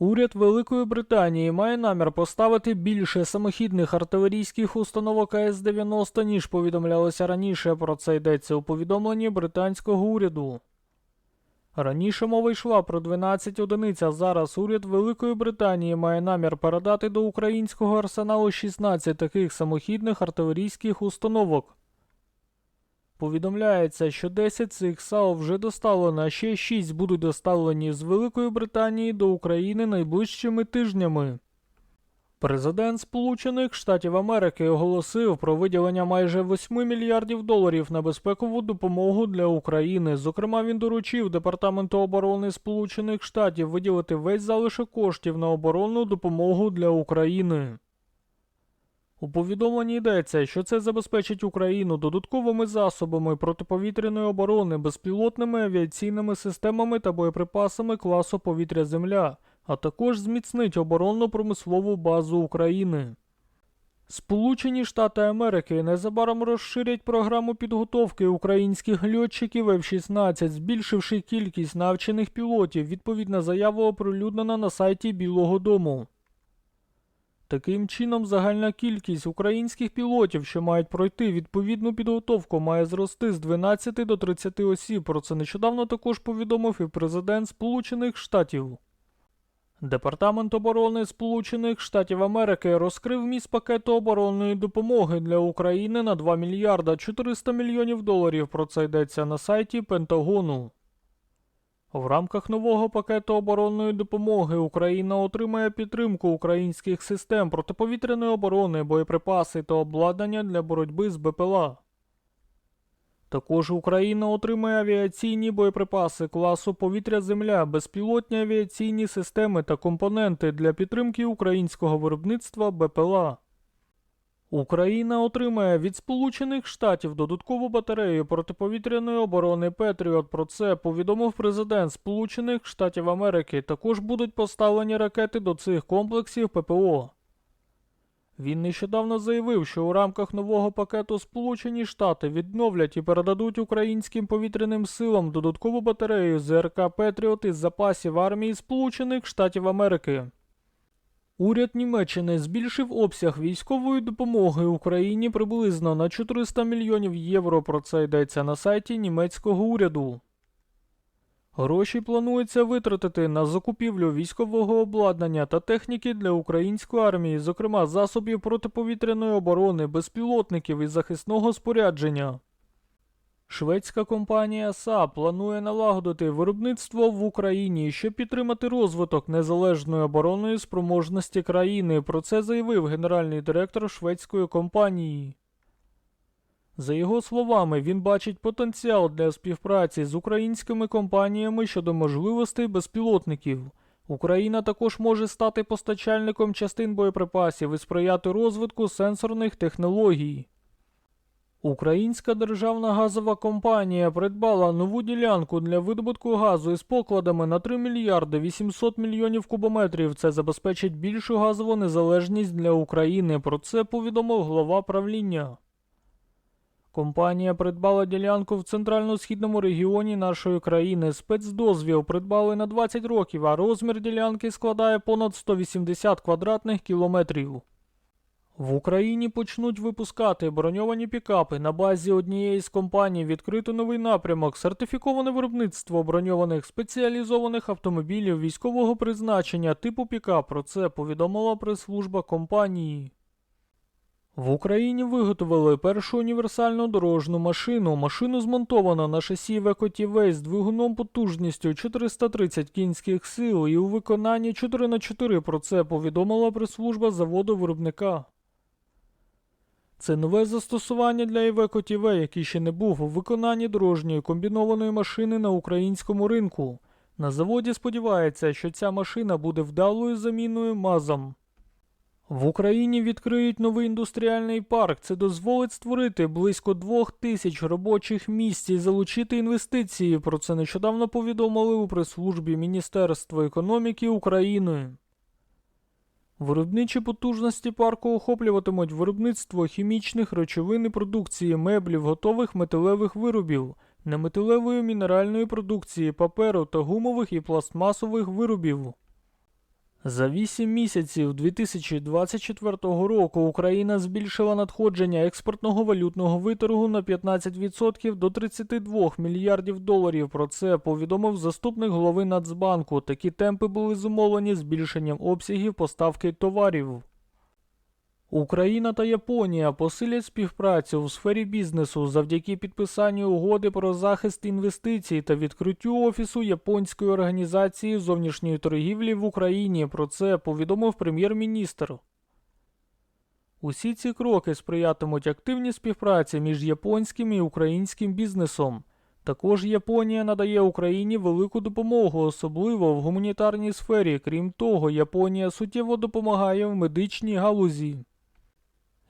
Уряд Великої Британії має намір поставити більше самохідних артилерійських установок АС-90, ніж повідомлялося раніше. Про це йдеться у повідомленні британського уряду. Раніше мова йшла про 12 одиниць, а зараз уряд Великої Британії має намір передати до українського арсеналу 16 таких самохідних артилерійських установок. Повідомляється, що 10 цих САУ вже доставлено, а ще 6 будуть доставлені з Великої Британії до України найближчими тижнями. Президент Сполучених Штатів Америки оголосив про виділення майже 8 мільярдів доларів на безпекову допомогу для України. Зокрема, він доручив Департаменту оборони Сполучених Штатів виділити весь залишок коштів на оборонну допомогу для України. У повідомленні йдеться, що це забезпечить Україну додатковими засобами протиповітряної оборони, безпілотними авіаційними системами та боєприпасами класу повітря-Земля, а також зміцнить оборонно-промислову базу України. Сполучені Штати Америки незабаром розширять програму підготовки українських льотчиків F-16, збільшивши кількість навчених пілотів. Відповідна заява оприлюднена на сайті Білого Дому. Таким чином, загальна кількість українських пілотів, що мають пройти відповідну підготовку, має зрости з 12 до 30 осіб. Про це нещодавно також повідомив і президент Сполучених Штатів. Департамент оборони Сполучених Штатів Америки розкрив міст пакету оборонної допомоги для України на 2 мільярда 400 мільйонів доларів. Про це йдеться на сайті Пентагону. В рамках нового пакету оборонної допомоги Україна отримає підтримку українських систем протиповітряної оборони, боєприпаси та обладнання для боротьби з БПЛА. Також Україна отримає авіаційні боєприпаси класу повітря-земля, безпілотні авіаційні системи та компоненти для підтримки українського виробництва БПЛА. Україна отримає від Сполучених Штатів додаткову батарею протиповітряної оборони Петріот. Про це повідомив президент Сполучених Штатів Америки. Також будуть поставлені ракети до цих комплексів ППО. Він нещодавно заявив, що у рамках нового пакету Сполучені Штати відновлять і передадуть українським повітряним силам додаткову батарею ЗРК Петріот із запасів армії Сполучених Штатів Америки. Уряд Німеччини збільшив обсяг військової допомоги Україні приблизно на 400 мільйонів євро. Про це йдеться на сайті німецького уряду. Гроші планується витратити на закупівлю військового обладнання та техніки для української армії, зокрема засобів протиповітряної оборони, безпілотників і захисного спорядження. Шведська компанія САП планує налагодити виробництво в Україні, щоб підтримати розвиток незалежної оборонної спроможності країни. Про це заявив генеральний директор шведської компанії. За його словами, він бачить потенціал для співпраці з українськими компаніями щодо можливостей безпілотників. Україна також може стати постачальником частин боєприпасів і сприяти розвитку сенсорних технологій. Українська державна газова компанія придбала нову ділянку для видобутку газу із покладами на 3 мільярди 800 мільйонів кубометрів. Це забезпечить більшу газову незалежність для України. Про це повідомив глава правління. Компанія придбала ділянку в центрально-східному регіоні нашої країни. Спецдозвіл придбали на 20 років, а розмір ділянки складає понад 180 квадратних кілометрів. В Україні почнуть випускати броньовані пікапи. На базі однієї з компаній відкрито новий напрямок сертифіковане виробництво броньованих спеціалізованих автомобілів військового призначення типу пікап. Про це повідомила прес-служба компанії. В Україні виготовили першу універсальну дорожну машину. Машину змонтовано на шасі Векоті з двигуном потужністю 430 кінських сил і у виконанні 4х4. Про це повідомила прес-служба заводу виробника. Це нове застосування для Iveco TV, який ще не був у виконанні дорожньої комбінованої машини на українському ринку. На заводі сподівається, що ця машина буде вдалою заміною мазам. В Україні відкриють новий індустріальний парк. Це дозволить створити близько двох тисяч робочих місць і залучити інвестиції. Про це нещодавно повідомили у прес-службі Міністерства економіки України. Виробничі потужності парку охоплюватимуть виробництво хімічних речовин і продукції, меблів, готових металевих виробів, неметалевої мінеральної продукції, паперу та гумових і пластмасових виробів. За 8 місяців 2024 року Україна збільшила надходження експортного валютного виторгу на 15% до 32 мільярдів доларів. Про це повідомив заступник голови Нацбанку. Такі темпи були зумовлені збільшенням обсягів поставки товарів. Україна та Японія посилять співпрацю у сфері бізнесу завдяки підписанню угоди про захист інвестицій та відкриттю офісу японської організації зовнішньої торгівлі в Україні. Про це повідомив прем'єр-міністр. Усі ці кроки сприятимуть активній співпраці між японським і українським бізнесом. Також Японія надає Україні велику допомогу, особливо в гуманітарній сфері. Крім того, Японія суттєво допомагає в медичній галузі.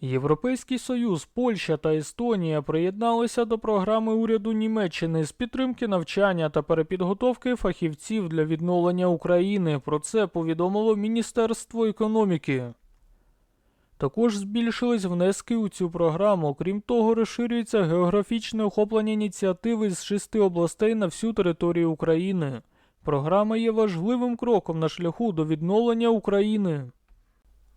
Європейський Союз, Польща та Естонія приєдналися до програми уряду Німеччини з підтримки навчання та перепідготовки фахівців для відновлення України. Про це повідомило Міністерство економіки. Також збільшились внески у цю програму. Крім того, розширюється географічне охоплення ініціативи з шести областей на всю територію України. Програма є важливим кроком на шляху до відновлення України.